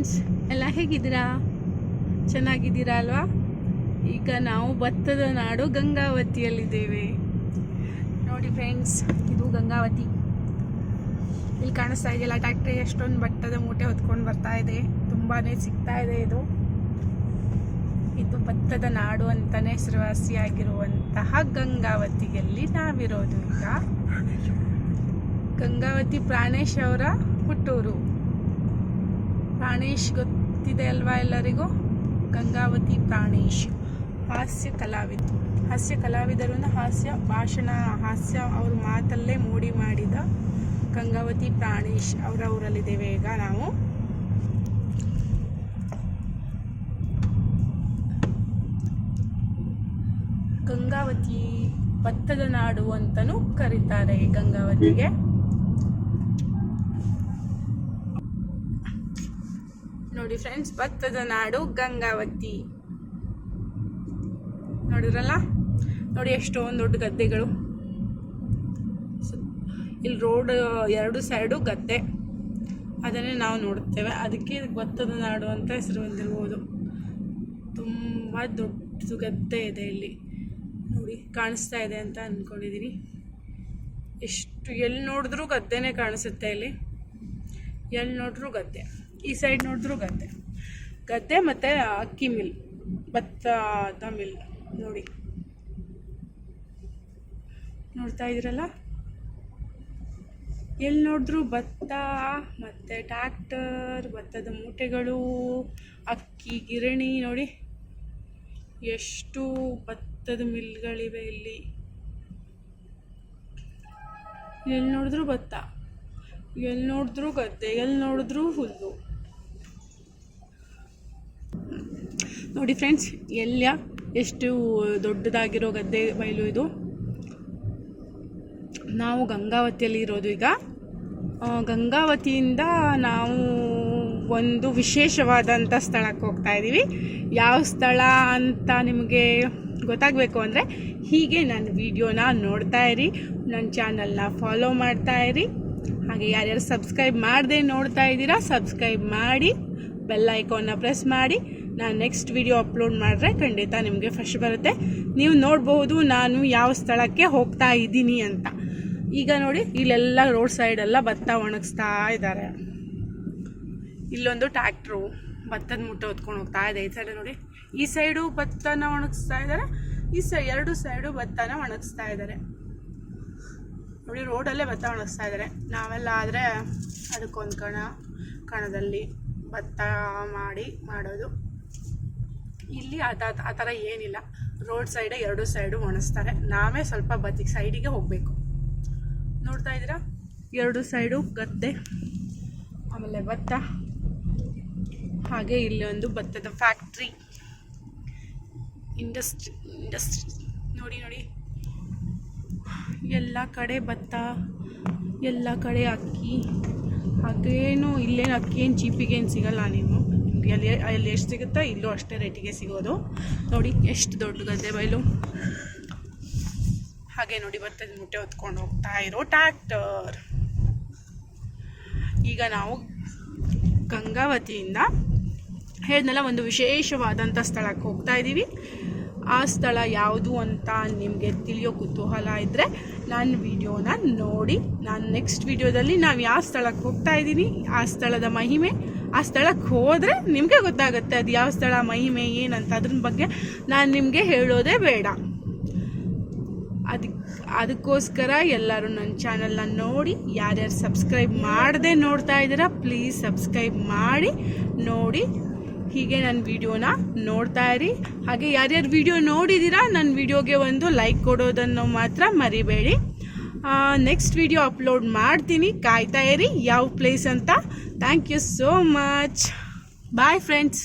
Friends, ಎಲ್ಲ ಹೇಗಿದ್ದೀರಾ? ಚೆನ್ನಾಗಿದ್ದೀರಾ ಅಲ್ವಾ? ಈಗ ನಾವು ಭತ್ತದ ನಾಡು ಗಂಗಾವತಿಯಲ್ಲಿದ್ದೇವೆ. ನೋಡಿ ಫ್ರೆಂಡ್ಸ್, ಇದು ಗಂಗಾವತಿ. ಇಲ್ಲಿ ಕಾಣಿಸ್ತಾ ಇದೆಯಲ್ಲ ಟ್ಯಾಕ್ಟ್ರಿ ಎಷ್ಟೊಂದು ಭತ್ತದ ಮೂಟೆ ಹೊತ್ಕೊಂಡು ಬರ್ತಾ ಇದೆ. ತುಂಬಾ ಸಿಗ್ತಾ ಇದೆ ಇದು. ಇದು ಭತ್ತದ ನಾಡು ಅಂತಾನೆ ಹೆಸರುವಾಸಿಯಾಗಿರುವಂತಹ ಗಂಗಾವತಿಯಲ್ಲಿ ನಾವಿರೋದು ಈಗ. ಗಂಗಾವತಿ ಪ್ರಾಣೇಶ್ ಅವರ ಹುಟ್ಟೂರು. ಪ್ರಾಣೇಶ್ ಗೊತ್ತಿದೆ ಅಲ್ವಾ ಎಲ್ಲರಿಗೂ? ಗಂಗಾವತಿ ಪ್ರಾಣೇಶ್. ಹಾಸ್ಯ ಕಲಾವಿದ. ಹಾಸ್ಯ ಕಲಾವಿದರು ಹಾಸ್ಯ, ಭಾಷಣ, ಹಾಸ್ಯ ಅವ್ರ ಮಾತಲ್ಲೇ ಮೂಡಿ ಮಾಡಿದ ಗಂಗಾವತಿ ಪ್ರಾಣೇಶ್ ಅವರ ಊರಲ್ಲಿದ್ದೇವೆ ಈಗ ನಾವು. ಗಂಗಾವತಿ ಭತ್ತದ ನಾಡು ಅಂತಲೂ ಕರೀತಾರೆ ಗಂಗಾವತಿಗೆ. ನೋಡಿ ಫ್ರೆಂಡ್ಸ್ ಭತ್ತದ ನಾಡು ಗಂಗಾವತಿ. ನೋಡಿದ್ರಲ್ಲ? ನೋಡಿ ಎಷ್ಟೊಂದು ದೊಡ್ಡ ಗದ್ದೆಗಳು. ಇಲ್ಲಿ ರೋಡ್ ಎರಡು ಸೈಡು ಗದ್ದೆ. ಅದನ್ನೇ ನಾವು ನೋಡುತ್ತೇವೆ. ಅದಕ್ಕೆ ಭತ್ತದ ನಾಡು ಅಂತ ಹೆಸರು ಬಂದಿರ್ಬೋದು. ತುಂಬ ದೊಡ್ಡದು ಗದ್ದೆ ಇದೆ ಇಲ್ಲಿ. ನೋಡಿ, ಕಾಣಿಸ್ತಾ ಇದೆ ಅಂತ ಅಂದ್ಕೊಂಡಿದ್ದೀನಿ ಎಷ್ಟು ಎಲ್ಲಿ ನೋಡಿದ್ರೂ ಗದ್ದೆನೇ ಕಾಣಿಸುತ್ತೆ ಇಲ್ಲಿ. ಎಲ್ಲಿ ನೋಡಿದ್ರೂ ಗದ್ದೆ. ಈ ಸೈಡ್ ನೋಡಿದ್ರು ಗದ್ದೆ. ಗದ್ದೆ ಮತ್ತು ಅಕ್ಕಿ ಮಿಲ್ ಭತ್ತದ ಮಿಲ್, ನೋಡಿ. ನೋಡ್ತಾ ಇದ್ರಲ್ಲ ಎಲ್ಲಿ ನೋಡಿದ್ರು ಭತ್ತ, ಮತ್ತು ಟ್ಯಾಕ್ಟರ್, ಭತ್ತದ ಮೂಟೆಗಳು, ಅಕ್ಕಿ, ಗಿರಣಿ, ನೋಡಿ. ಎಷ್ಟು ಭತ್ತದ ಮಿಲ್ಗಳಿವೆ ಇಲ್ಲಿ. ಎಲ್ಲಿ ನೋಡಿದ್ರು ಭತ್ತ, ಎಲ್ಲಿ ನೋಡಿದ್ರು ಗದ್ದೆ, ಎಲ್ಲಿ ನೋಡಿದ್ರು ಹುಲ್ಲು. ನೋಡಿ ಫ್ರೆಂಡ್ಸ್ ಎಲ್ಲ ಎಷ್ಟು ದೊಡ್ಡದಾಗಿರೋ ಗದ್ದೆ ಬಯಲು ಇದು. ನಾವು ಗಂಗಾವತಿಯಲ್ಲಿ ಇರೋದು ಈಗ. ಗಂಗಾವತಿಯಿಂದ ನಾವು ಒಂದು ವಿಶೇಷವಾದಂಥ ಸ್ಥಳಕ್ಕೆ ಹೋಗ್ತಾ ಇದ್ದೀವಿ. ಯಾವ ಸ್ಥಳ ಅಂತ ನಿಮಗೆ ಗೊತ್ತಾಗಬೇಕು ಅಂದರೆ ಹೀಗೆ ನನ್ನ ವಿಡಿಯೋನ ನೋಡ್ತಾ ಇರಿ, ನನ್ನ ಚಾನಲ್ನ ಫಾಲೋ ಮಾಡ್ತಾ ಇರಿ. ಹಾಗೆ ಯಾರ್ಯಾರು ಸಬ್ಸ್ಕ್ರೈಬ್ ಮಾಡದೆ ನೋಡ್ತಾ ಇದ್ದೀರಾ ಸಬ್ಸ್ಕ್ರೈಬ್ ಮಾಡಿ ಬೆಲ್ ಐಕಾನ್ನ ಪ್ರೆಸ್ ಮಾಡಿ. ನಾನು ನೆಕ್ಸ್ಟ್ ವಿಡಿಯೋ ಅಪ್ಲೋಡ್ ಮಾಡಿದ್ರೆ ಖಂಡಿತ ನಿಮಗೆ ಫಸ್ಟ್ ಬರುತ್ತೆ. ನೀವು ನೋಡಬಹುದು ನಾನು ಯಾವ ಸ್ಥಳಕ್ಕೆ ಹೋಗ್ತಾ ಇದ್ದೀನಿ ಅಂತ. ಈಗ ನೋಡಿ, ಇಲ್ಲೆಲ್ಲ ರೋಡ್ ಸೈಡೆಲ್ಲ ಭತ್ತ ಒಣಗಿಸ್ತಾ ಇದ್ದಾರೆ. ಇಲ್ಲೊಂದು ಟ್ಯಾಕ್ಟ್ರು ಭತ್ತದ ಮುಟ್ಟೆ ಹೊತ್ಕೊಂಡು ಹೋಗ್ತಾ ಇದೆ. ಈ ಸೈಡ್ ನೋಡಿ, ಈ ಸೈಡು ಭತ್ತನ ಒಣಗಿಸ್ತಾ ಇದ್ದಾರೆ. ಈ ಸೈ ಎರಡು ಸೈಡು ಭತ್ತನ ಒಣಗಿಸ್ತಾ ಇದ್ದಾರೆ. ನೋಡಿ ರೋಡಲ್ಲೇ ಭತ್ತ ಒಣಗಿಸ್ತಾ ಇದ್ದಾರೆ. ನಾವೆಲ್ಲ ಆದರೆ ಅದಕ್ಕೊಂದು ಕಣ, ಕಣದಲ್ಲಿ ಭತ್ತ ಮಾಡಿ ಮಾಡೋದು. ಇಲ್ಲಿ ತ- ಆ ಥರ ಏನಿಲ್ಲ. ರೋಡ್ ಸೈಡೆ ಎರಡು ಸೈಡು ಒಣಸ್ತಾರೆ. ನಾವೇ ಸ್ವಲ್ಪ ಬದಿಗೆ ಸೈಡಿಗೆ ಹೋಗಬೇಕು. ನೋಡ್ತಾ ಇದ್ದೀರಾ? ಎರಡು ಸೈಡು ಗದ್ದೆ. ಆಮೇಲೆ ಭತ್ತ. ಹಾಗೆ ಇಲ್ಲಿ ಒಂದು ಭತ್ತದ ಫ್ಯಾಕ್ಟ್ರಿ ಇಂಡಸ್ಟ್ರಿ ಇಂಡಸ್ಟ್ರಿ ನೋಡಿ ನೋಡಿ. ಎಲ್ಲ ಕಡೆ ಭತ್ತ, ಎಲ್ಲ ಕಡೆ ಅಕ್ಕಿ. ಹಾಗೇನು ಇಲ್ಲೇನು ಅಕ್ಕಿ ಏನು ಚೀಪಿಗೇನು ಸಿಗಲ್ಲ ನೀವು. ಅಲ್ಲಿ ಅಲ್ಲಿ ಎಷ್ಟು ಸಿಗುತ್ತೋ ಇಲ್ಲೂ ಅಷ್ಟೇ ರೇಟಿಗೆ ಸಿಗೋದು. ನೋಡಿ, ಎಷ್ಟು ದೊಡ್ಡ ಗದ್ದೆ ಬಯಲು. ಹಾಗೆ ನೋಡಿ ಬರ್ತದೆ ಮುಟ್ಟೆ ಹೊತ್ಕೊಂಡು ಹೋಗ್ತಾ ಇರೋ ಟ್ಯಾಕ್ಟರ್ ಈಗ ನಾವು ಗಂಗಾವತಿಯಿಂದ ಹೇಳಿದ್ನಲ್ಲ, ಒಂದು ವಿಶೇಷವಾದಂಥ ಸ್ಥಳಕ್ಕೆ ಹೋಗ್ತಾ ಇದ್ದೀವಿ. ಆ ಸ್ಥಳ ಯಾವುದು ಅಂತ ನಿಮಗೆ ತಿಳಿಯೋ ಕುತೂಹಲ ಇದ್ದರೆ ನನ್ನ ವಿಡಿಯೋನ ನೋಡಿ. ನಾನು ನೆಕ್ಸ್ಟ್ ವಿಡಿಯೋದಲ್ಲಿ ನಾವು ಯಾವ ಸ್ಥಳಕ್ಕೆ ಹೋಗ್ತಾ ಇದ್ದೀನಿ ಆ ಸ್ಥಳದ ಮಹಿಮೆ ಆ ಸ್ಥಳಕ್ಕೆ ಹೋದರೆ ನಿಮಗೆ ಗೊತ್ತಾಗುತ್ತೆ ಅದು ಯಾವ ಸ್ಥಳ ಮಹಿಮೆ ಏನಂತ ಅದ್ರ ಬಗ್ಗೆ ನಾನು ನಿಮಗೆ ಹೇಳೋದೇ ಬೇಡ. ಅದಕ್ಕೆ ಅದಕ್ಕೋಸ್ಕರ ಎಲ್ಲರೂ ನನ್ನ ಚಾನಲ್ನ ನೋಡಿ, ಯಾರ್ಯಾರು ಸಬ್ಸ್ಕ್ರೈಬ್ ಮಾಡದೆ ನೋಡ್ತಾ ಇದ್ದೀರಾ ಪ್ಲೀಸ್ ಸಬ್ಸ್ಕ್ರೈಬ್ ಮಾಡಿ, ನೋಡಿ, ಹೀಗೆ ನನ್ನ ವಿಡಿಯೋನ ನೋಡ್ತಾ ಇರಿ. ಹಾಗೆ ಯಾರ್ಯಾರು ವಿಡಿಯೋ ನೋಡಿದ್ದೀರಾ ನನ್ನ ವಿಡಿಯೋಗೆ ಒಂದು ಲೈಕ್ ಕೊಡೋದನ್ನು ಮಾತ್ರ ಮರಿಬೇಡಿ. ನೆಕ್ಸ್ಟ್ ವಿಡಿಯೋ ಅಪ್ಲೋಡ್ ಮಾಡ್ತೀನಿ. ಕಾಯ್ತಾ ಇರಿ, ಯಾವ ಪ್ಲೇಸ್ ಅಂತ. Thank you so much bye friends